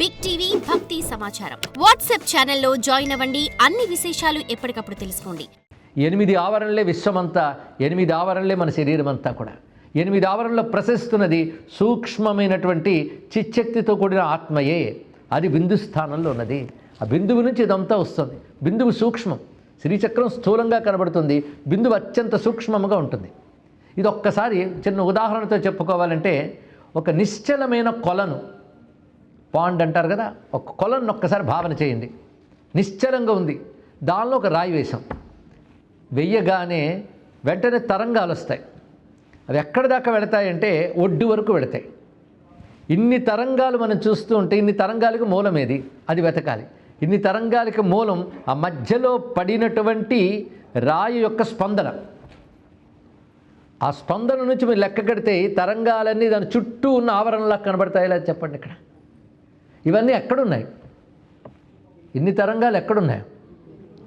Big TV భక్తి సమాచారం WhatsApp ఛానల్లో జాయిన్ అవ్వండి. అన్ని విశేషాలు ఎప్పటికప్పుడు తెలుసుకోండి. ఎనిమిది ఆవరణలే విశ్వమంతా ఎనిమిది ఆవరణలే మన శరీరం అంతా కూడా. ఎనిమిది ఆవరణలో ప్రశస్తున్నది సూక్ష్మమైనటువంటి చిచ్చక్తితో కూడిన ఆత్మయే. అది బిందు స్థానంలో ఉన్నది. ఆ బిందువు నుంచి ఇదంతా వస్తుంది. బిందువు సూక్ష్మం. శ్రీచక్రం స్థూలంగా కనబడుతుంది. బిందువు అత్యంత సూక్ష్మముగా ఉంటుంది. ఇది ఒక్కసారి చిన్న ఉదాహరణతో చెప్పుకోవాలంటే ఒక నిశ్చలమైన కొలను పాండ్ అంటారు కదా ఒక కొలను ఒక్కసారి భావన చేయండి. నిశ్చలంగా ఉంది. దానిలో ఒక రాయి వేశాం. వెయ్యగానే వెంటనే తరంగాలు వస్తాయి. అవి ఎక్కడి దాకా వెళతాయంటే ఒడ్డు వరకు వెళతాయి. ఇన్ని తరంగాలు మనం చూస్తూ ఉంటే ఇన్ని తరంగాలకు మూలం ఏది? అది వెతకాలి. ఇన్ని తరంగాలకు మూలం ఆ మధ్యలో పడినటువంటి రాయి యొక్క స్పందన. ఆ స్పందన నుంచి మీరు లెక్క కడితే ఈ తరంగాలన్నీ దాని చుట్టూ ఉన్న ఆవరణలా కనబడతాయి. లేదా చెప్పండి ఇక్కడ. ఇవన్నీ ఎక్కడున్నాయి? ఇన్ని తరంగాలు ఎక్కడున్నాయి?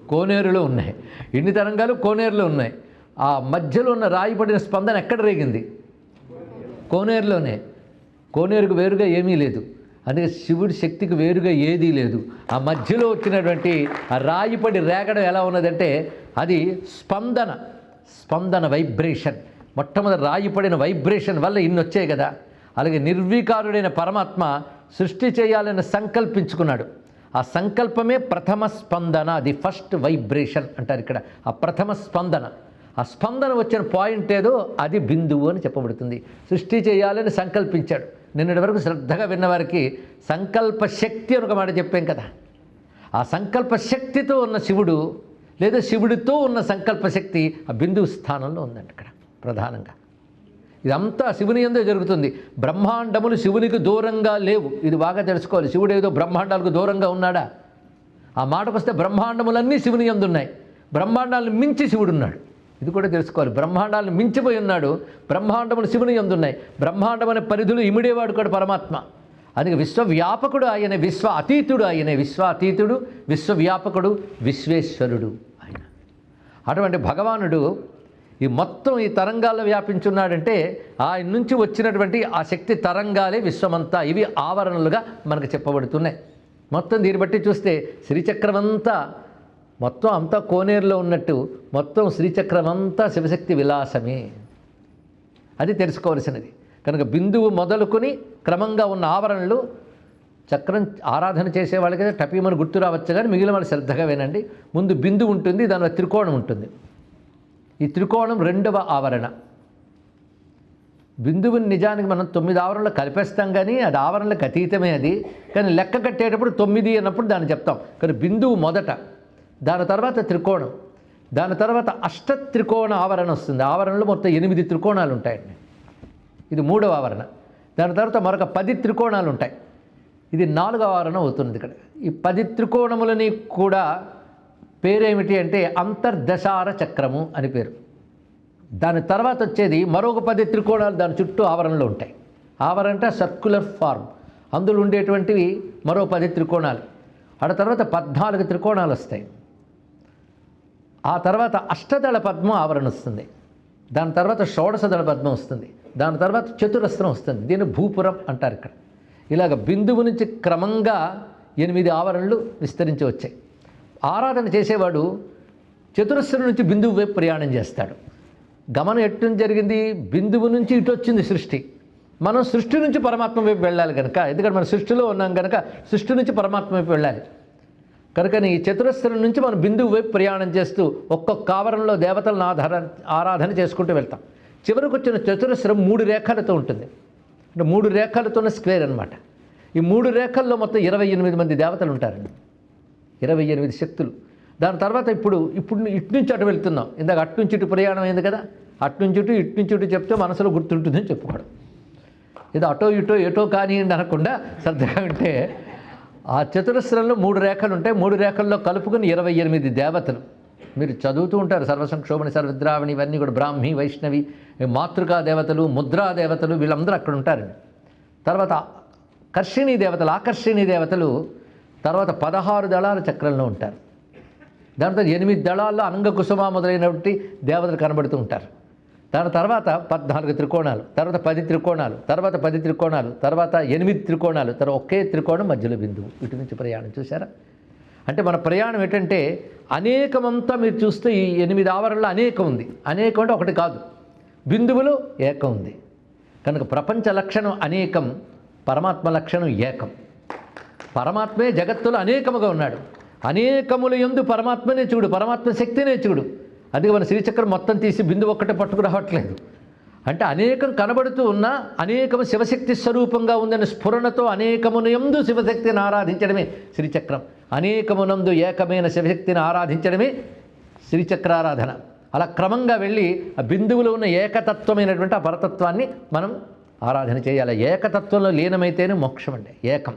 కోనేరులో ఉన్నాయి. ఇన్ని తరంగాలు కోనేరులో ఉన్నాయి. ఆ మధ్యలో ఉన్న రాయి పడిన స్పందన ఎక్కడ రేగింది? కోనేరులోనే. కోనేరుకు వేరుగా ఏమీ లేదు. అందుకే శివుడి శక్తికి వేరుగా ఏదీ లేదు. ఆ మధ్యలో వచ్చినటువంటి ఆ రాయిపడి రేగడం ఎలా ఉన్నదంటే అది స్పందన స్పందన వైబ్రేషన్. మొట్టమొదటి రాయిపడిన వైబ్రేషన్ వల్ల ఇన్ని వచ్చాయి కదా. అలాగే నిర్వీకారుడైన పరమాత్మ సృష్టి చేయాలని సంకల్పించుకున్నాడు. ఆ సంకల్పమే ప్రథమ స్పందన ది ఫస్ట్ వైబ్రేషన్ అంటారు ఇక్కడ. ఆ ప్రథమ స్పందన. ఆ స్పందన వచ్చిన పాయింట్ ఏదో అది బిందువు అని చెప్పబడుతుంది. సృష్టి చేయాలని సంకల్పించాడు. నిన్నటి వరకు శ్రద్ధగా విన్నవారికి సంకల్ప శక్తి అని ఒక మాట చెప్పాం కదా. ఆ సంకల్ప శక్తితో ఉన్న శివుడు లేదా శివుడితో ఉన్న సంకల్ప శక్తి ఆ బిందువు స్థానంలో ఉందండి ఇక్కడ ప్రధానంగా. ఇదంతా శివుని ఎందే జరుగుతుంది. బ్రహ్మాండములు శివునికి దూరంగా లేవు. ఇది బాగా తెలుసుకోవాలి. శివుడు ఏదో బ్రహ్మాండాలకు దూరంగా ఉన్నాడా? ఆ మాటకు వస్తే బ్రహ్మాండములన్నీ శివుని ఎందున్నాయి బ్రహ్మాండాలను మించి శివుడు ఉన్నాడు ఇది కూడా తెలుసుకోవాలి. బ్రహ్మాండాలను మించిపోయి ఉన్నాడు. బ్రహ్మాండములు శివుని ఎందున్నాయి బ్రహ్మాండం అనే పరిధులు ఇమిడేవాడు కూడా పరమాత్మ. అందుకే విశ్వవ్యాపకుడు ఆయన. విశ్వ అతీతుడు ఆయన. విశ్వ అతీతుడు విశ్వవ్యాపకుడు విశ్వేశ్వరుడు ఆయన. అటువంటి భగవానుడు ఈ మొత్తం ఈ తరంగాల్లో వ్యాపించున్నాడంటే ఆయన నుంచి వచ్చినటువంటి ఆ శక్తి తరంగాలే విశ్వమంతా. ఇవి ఆవరణలుగా మనకు చెప్పబడుతున్నాయి. మొత్తం దీన్ని బట్టి చూస్తే శ్రీచక్రమంతా మొత్తం అంతా కోనేరులో ఉన్నట్టు మొత్తం శ్రీచక్రం అంతా శివశక్తి విలాసమే. అది తెలుసుకోవలసినది. కనుక బిందువు మొదలుకొని క్రమంగా ఉన్న ఆవరణలు చక్రం ఆరాధన చేసే వాళ్ళకైతే టపీమని గుర్తు రావచ్చు కానీ మిగిలిన వాళ్ళు శ్రద్ధగా వినండి. ముందు బిందు ఉంటుంది దానిలో త్రికోణం ఉంటుంది. ఈ త్రికోణం రెండవ ఆవరణ. బిందువుని నిజానికి మనం తొమ్మిది ఆవరణలు కలిపేస్తాం కానీ అది ఆవరణలకు అతీతమే అది. కానీ లెక్క కట్టేటప్పుడు తొమ్మిది అన్నప్పుడు దాన్ని చెప్తాం. కానీ బిందువు మొదట దాని తర్వాత త్రికోణం దాని తర్వాత అష్ట త్రికోణ ఆవరణ వస్తుంది. ఆవరణలో మొత్తం ఎనిమిది త్రికోణాలు ఉంటాయండి. ఇది మూడవ ఆవరణ. దాని తర్వాత మరొక పది త్రికోణాలు ఉంటాయి. ఇది నాలుగవ ఆవరణ అవుతుంది ఇక్కడ. ఈ పది త్రికోణములని కూడా పేరేమిటి అంటే అంతర్దశార చక్రము అని పేరు. దాని తర్వాత వచ్చేది మరొక పది త్రికోణాలు దాని చుట్టూ ఆవరణలో ఉంటాయి. ఆవరణ అంటే సర్క్యులర్ ఫార్మ్ అందులో ఉండేటువంటివి మరో పది త్రికోణాలు. ఆ తర్వాత పద్నాలుగు త్రికోణాలు వస్తాయి. ఆ తర్వాత అష్టదళ పద్మం ఆవరణ వస్తుంది. దాని తర్వాత షోడశదళ పద్మం వస్తుంది. దాని తర్వాత చతురస్రం వస్తుంది. దీన్ని భూపురం అంటారు ఇక్కడ. ఇలాగ బిందువు నుంచి క్రమంగా ఎనిమిది ఆవరణలు విస్తరించి వచ్చాయి. ఆరాధన చేసేవాడు చతురస్రం నుంచి బిందువు వైపు ప్రయాణం చేస్తాడు. గమనం ఎట్టు జరిగింది? బిందువు నుంచి ఇటు వచ్చింది సృష్టి. మనం సృష్టి నుంచి పరమాత్మ వైపు వెళ్ళాలి కనుక ఎందుకంటే మనం సృష్టిలో ఉన్నాం కనుక సృష్టి నుంచి పరమాత్మ వైపు వెళ్ళాలి. కనుక ఈ చతురస్రం నుంచి మనం బిందువు వైపు ప్రయాణం చేస్తూ ఒక్కొక్క ఆవరణలో దేవతలను ఆధార ఆరాధన చేసుకుంటూ వెళ్తాం. చివరికి వచ్చిన చతురస్రం మూడు రేఖలతో ఉంటుంది. అంటే మూడు రేఖలతో ఉన్న స్క్వేర్ అనమాట ఈ మూడు రేఖల్లో మొత్తం ఇరవై ఎనిమిది మంది దేవతలు ఉంటారండి. ఇరవై ఎనిమిది శక్తులు. దాని తర్వాత ఇప్పుడు ఇప్పుడు ఇటు నుంచి అటు వెళ్తున్నాం. ఇందాక అటు నుంచి ఇటు ప్రయాణం అయింది కదా? అటు నుంచి ఇటు ఇటు నుంచి ఇటు చెప్తే మనసులో గుర్తుంటుందని చెప్పుకోవడం. ఇది అటో ఇటో ఎటో కానివ్వండి అనకుండా శ్రద్ధగా ఉంటే ఆ చతురస్రంలో మూడు రేఖలు ఉంటాయి. మూడు రేఖల్లో కలుపుకుని ఇరవై ఎనిమిది దేవతలు. మీరు చదువుతూ ఉంటారు. సర్వసంక్షోభణి సర్వద్రావణి ఇవన్నీ కూడా బ్రాహ్మి వైష్ణవి మాతృకా దేవతలు ముద్రా దేవతలు వీళ్ళందరూ అక్కడ ఉంటారండి. తర్వాత కర్షిణీ దేవతలు ఆకర్షిణీ దేవతలు తర్వాత పదహారు దళాల చక్రంలో ఉంటారు. దాంతో ఎనిమిది దళాల్లో అంగకుసుమ మొదలైనటువంటి దేవతలు కనబడుతూ ఉంటారు. దాని తర్వాత పద్నాలుగు త్రికోణాలు తర్వాత పది త్రికోణాలు తర్వాత పది త్రికోణాలు తర్వాత ఎనిమిది త్రికోణాలు తర్వాత ఒకే త్రికోణం మధ్యలో బిందువు. ఇటు నుంచి ప్రయాణం చూసారా అంటే మన ప్రయాణం ఏంటంటే అనేకమంతా మీరు చూస్తే ఈ ఎనిమిది ఆవరణలో అనేకం ఉంది. అనేకం అంటే ఒకటి కాదు. బిందువులో ఏకం ఉంది. కనుక ప్రపంచ లక్షణం అనేకం పరమాత్మ లక్షణం ఏకం. పరమాత్మే జగత్తులో అనేకముగా ఉన్నాడు. అనేకముల ఎందు పరమాత్మనే చూడు పరమాత్మ శక్తినే చూడు. అందుకే మన శ్రీచక్రం మొత్తం తీసి బిందు ఒక్కటే పట్టుకు రావట్లేదు. అంటే అనేకం కనబడుతూ ఉన్నా అనేకము శివశక్తి స్వరూపంగా ఉందని స్ఫురణతో అనేకమును ఎందు శివశక్తిని ఆరాధించడమే శ్రీచక్రం. అనేకమునందు ఏకమైన శివశక్తిని ఆరాధించడమే శ్రీచక్రారాధన. అలా క్రమంగా వెళ్ళి ఆ బిందువులో ఉన్న ఏకతత్వమైనటువంటి ఆ పరతత్వాన్ని మనం ఆరాధన చేయాలి. ఏకతత్వంలో లీనమైతేనే మోక్షం అండి. ఏకం.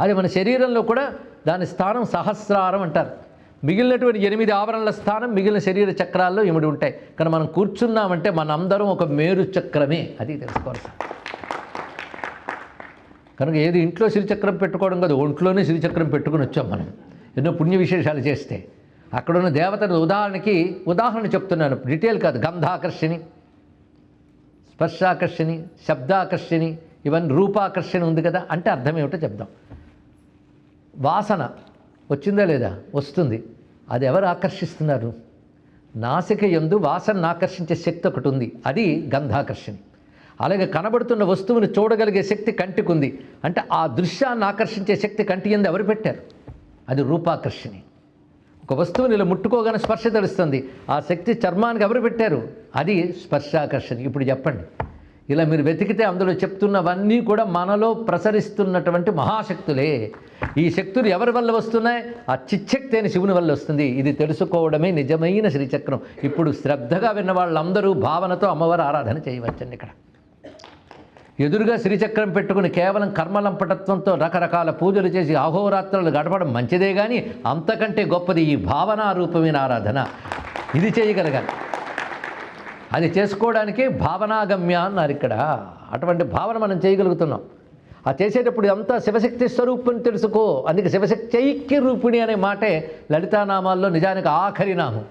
అది మన శరీరంలో కూడా దాని స్థానం సహస్రారం అంటారు. మిగిలినటువంటి ఎనిమిది ఆవరణల స్థానం మిగిలిన శరీర చక్రాల్లో ఇమిడి ఉంటాయి. కానీ మనం కూర్చున్నామంటే మనందరం ఒక మేరు చక్రమే. అది తెలుసుకోవాలి కనుక ఏది ఇంట్లో శ్రీచక్రం పెట్టుకోవడం కాదు ఒంట్లోనే శ్రీచక్రం పెట్టుకుని వచ్చాం మనం. ఎన్నో పుణ్య విశేషాలు చేస్తే. అక్కడున్న దేవతను ఉదాహరణకి ఉదాహరణ చెప్తున్నాను. డీటెయిల్ కాదు. గంధాకర్షిణి స్పర్శాకర్షిణి శబ్దాకర్షిణి ఇవన్నీ రూపాకర్షణ ఉంది కదా అంటే అర్థం ఏమిటో చెప్దాం. వాసన వచ్చిందా లేదా? వస్తుంది. అది ఎవరు ఆకర్షిస్తున్నారు? నాసిక ఎందు వాసనను ఆకర్షించే శక్తి ఒకటి ఉంది. అది గంధాకర్షణ. అలాగే కనబడుతున్న వస్తువుని చూడగలిగే శక్తి కంటికి ఉంది. అంటే ఆ దృశ్యాన్ని ఆకర్షించే శక్తి కంటి ఎందు ఎవరు పెట్టారు? అది రూపాకర్షణి. ఒక వస్తువుని ఇలా ముట్టుకోగానే స్పర్శ తెలుస్తుంది. ఆ శక్తి చర్మానికి ఎవరు పెట్టారు? అది స్పర్శాకర్షణ. ఇప్పుడు చెప్పండి. ఇలా మీరు వెతికితే అందులో చెప్తున్నవన్నీ కూడా మనలో ప్రసరిస్తున్నటువంటి మహాశక్తులే. ఈ శక్తులు ఎవరి వల్ల వస్తున్నాయి? ఆ చిచ్చక్తి అయిన శివుని వల్ల వస్తుంది. ఇది తెలుసుకోవడమే నిజమైన శ్రీచక్రం. ఇప్పుడు శ్రద్ధగా విన్న వాళ్ళందరూ భావనతో అమ్మవారి ఆరాధన చేయవచ్చండి ఇక్కడ. ఎదురుగా శ్రీచక్రం పెట్టుకుని కేవలం కర్మలంపటత్వంతో రకరకాల పూజలు చేసి అహోరాత్రులు గడపడం మంచిదే కానీ అంతకంటే గొప్పది ఈ భావనారూపమైన ఆరాధన. ఇది చేయగలగాలి. అది చేసుకోవడానికి భావనాగమ్య అన్నారు ఇక్కడ. అటువంటి భావన మనం చేయగలుగుతున్నాం. ఆ చేసేటప్పుడు అంతా శివశక్తి స్వరూపం తెలుసుకో? అందుకే శివశక్తి ఐక్య రూపిణి అనే మాటే లలితానామాల్లో నిజానికి ఆఖరి నామం.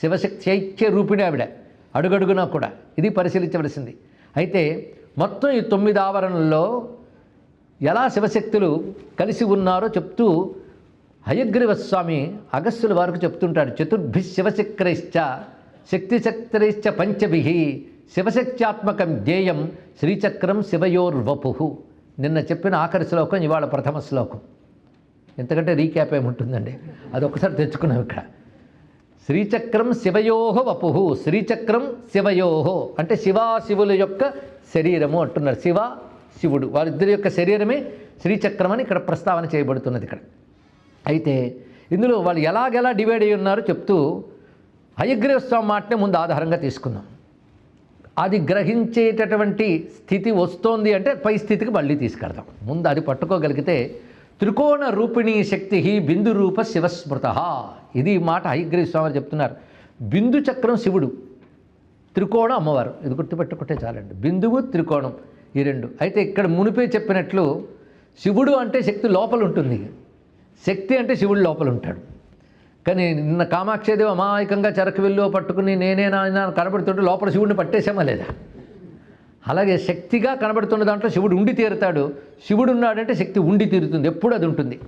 శివశక్తి ఐక్య రూపిణి ఆవిడ. అడుగడుగునా కూడా. ఇది పరిశీలించవలసింది. అయితే మొత్తం ఈ తొమ్మిది ఆవరణల్లో ఎలా శివశక్తులు కలిసి ఉన్నారో చెప్తూ హయగ్రీవస్వామి అగస్సుల వారికి చెప్తుంటాడు. చతుర్భి శివశక్రైశ్చ శక్తిశక్తిరైశ్చ పంచభి. శివశక్త్యాత్మకం ధ్యేయం శ్రీచక్రం శివయోర్వపు. నిన్న చెప్పిన ఆఖరి శ్లోకం ఇవాళ ప్రథమ శ్లోకం. ఎంతకంటే రీక్యాప్ ఏముంటుందండి అది ఒకసారి తెచ్చుకున్నాం ఇక్కడ. శ్రీచక్రం శివయోహ వపుహు శ్రీచక్రం శివయోహో అంటే శివాశివుల యొక్క శరీరము అంటున్నారు. శివ శివుడు. వారిద్దరి యొక్క శరీరమే శ్రీచక్రం అని ఇక్కడ ప్రస్తావన చేయబడుతున్నది ఇక్కడ. అయితే ఇందులో వాళ్ళు ఎలాగెలా డివైడ్ అయి ఉన్నారో చెప్తూ హయగ్రీవ స్వామి మాటనే ముందు ఆధారంగా తీసుకుందాం. అది గ్రహించేటటువంటి స్థితి వస్తోంది అంటే పై స్థితికి మళ్ళీ తీసుకెడదాం ముందు అది పట్టుకోగలిగితే త్రికోణ రూపిణీ శక్తి బిందు రూప శివస్మృత ఇది మాట హయగ్రీవ స్వామి చెప్తున్నారు. బిందు చక్రం శివుడు త్రికోణం అమ్మవారు. ఇది గుర్తుపెట్టుకుంటే చాలండి. బిందువు త్రికోణం ఈ రెండు. అయితే ఇక్కడ మునిపే చెప్పినట్లు శివుడు అంటే శక్తి లోపల ఉంటుంది. శక్తి అంటే శివుడు లోపల ఉంటాడు. కానీ నిన్న కామాక్షదేవి అమాయకంగా చెరకు వెళ్ళు పట్టుకుని నేనే నాయన కనబడుతుంటే లోపల శివుడిని పట్టేసామా లేదా? అలాగే శక్తిగా కనబడుతున్న దాంట్లో శివుడు ఉండి తీరుతాడు. శివుడు ఉన్నాడంటే శక్తి ఉండి తీరుతుంది. ఎప్పుడు అది ఉంటుంది.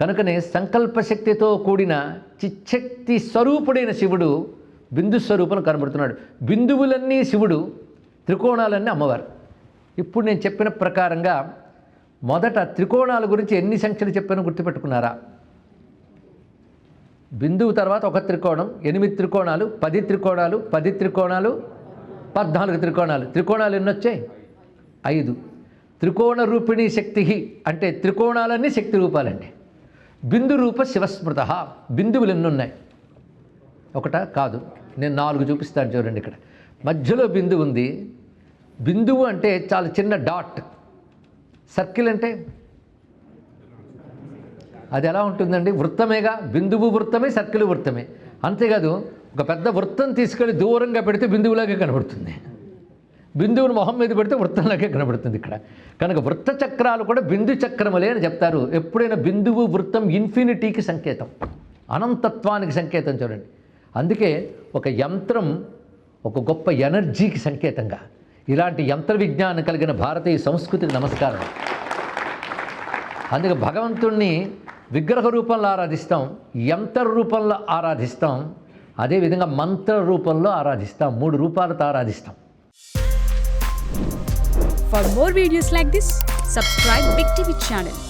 కనుకనే సంకల్ప శక్తితో కూడిన చిచ్చక్తి స్వరూపుడైన శివుడు బిందు స్వరూపం కనబడుతున్నాడు. బిందువులన్నీ శివుడు త్రికోణాలన్నీ అమ్మవారు. ఇప్పుడు నేను చెప్పిన ప్రకారంగా మొదట త్రికోణాల గురించి ఎన్ని సంఖ్యలు చెప్పానో గుర్తుపెట్టుకున్నారా? బిందువు తర్వాత ఒక త్రికోణం ఎనిమిది త్రికోణాలు పది త్రికోణాలు పది త్రికోణాలు పద్నాలుగు త్రికోణాలు. త్రికోణాలు ఎన్ని వచ్చాయి? ఐదు. త్రికోణ రూపిణి శక్తి అంటే త్రికోణాలన్నీ శక్తి రూపాలండి. బిందు రూప శివస్మృత. బిందువులు ఎన్ని ఉన్నాయి? ఒకట? కాదు. నేను నాలుగు చూపిస్తాను చూడండి ఇక్కడ. మధ్యలో బిందువు ఉంది. బిందువు అంటే చాలా చిన్న డాట్. సర్కిల్ అంటే అది ఎలా ఉంటుందండి? వృత్తమేగా? బిందువు వృత్తమే సర్కిల్ వృత్తమే. అంతేకాదు ఒక పెద్ద వృత్తం తీసుకెళ్ళి దూరంగా పెడితే బిందువులాగే కనబడుతుంది. బిందువుని మొహం మీద పెడితే వృత్తంలాగే కనబడుతుంది ఇక్కడ. కనుక వృత్త చక్రాలు కూడా బిందు చక్రములే అని చెప్తారు. ఎప్పుడైనా బిందువు వృత్తం ఇన్ఫినిటీకి సంకేతం. అనంతత్వానికి సంకేతం చూడండి. అందుకే ఒక యంత్రం ఒక గొప్ప ఎనర్జీకి సంకేతంగా. ఇలాంటి యంత్ర విజ్ఞానం కలిగిన భారతీయ సంస్కృతికి నమస్కారం. అందుకే భగవంతుణ్ణి విగ్రహ రూపంలో ఆరాధిస్తాం యంత్ర రూపంలో ఆరాధిస్తాం అదేవిధంగా మంత్ర రూపంలో ఆరాధిస్తాం మూడు రూపాలతో ఆరాధిస్తాం. For more videos like this subscribe big TV channel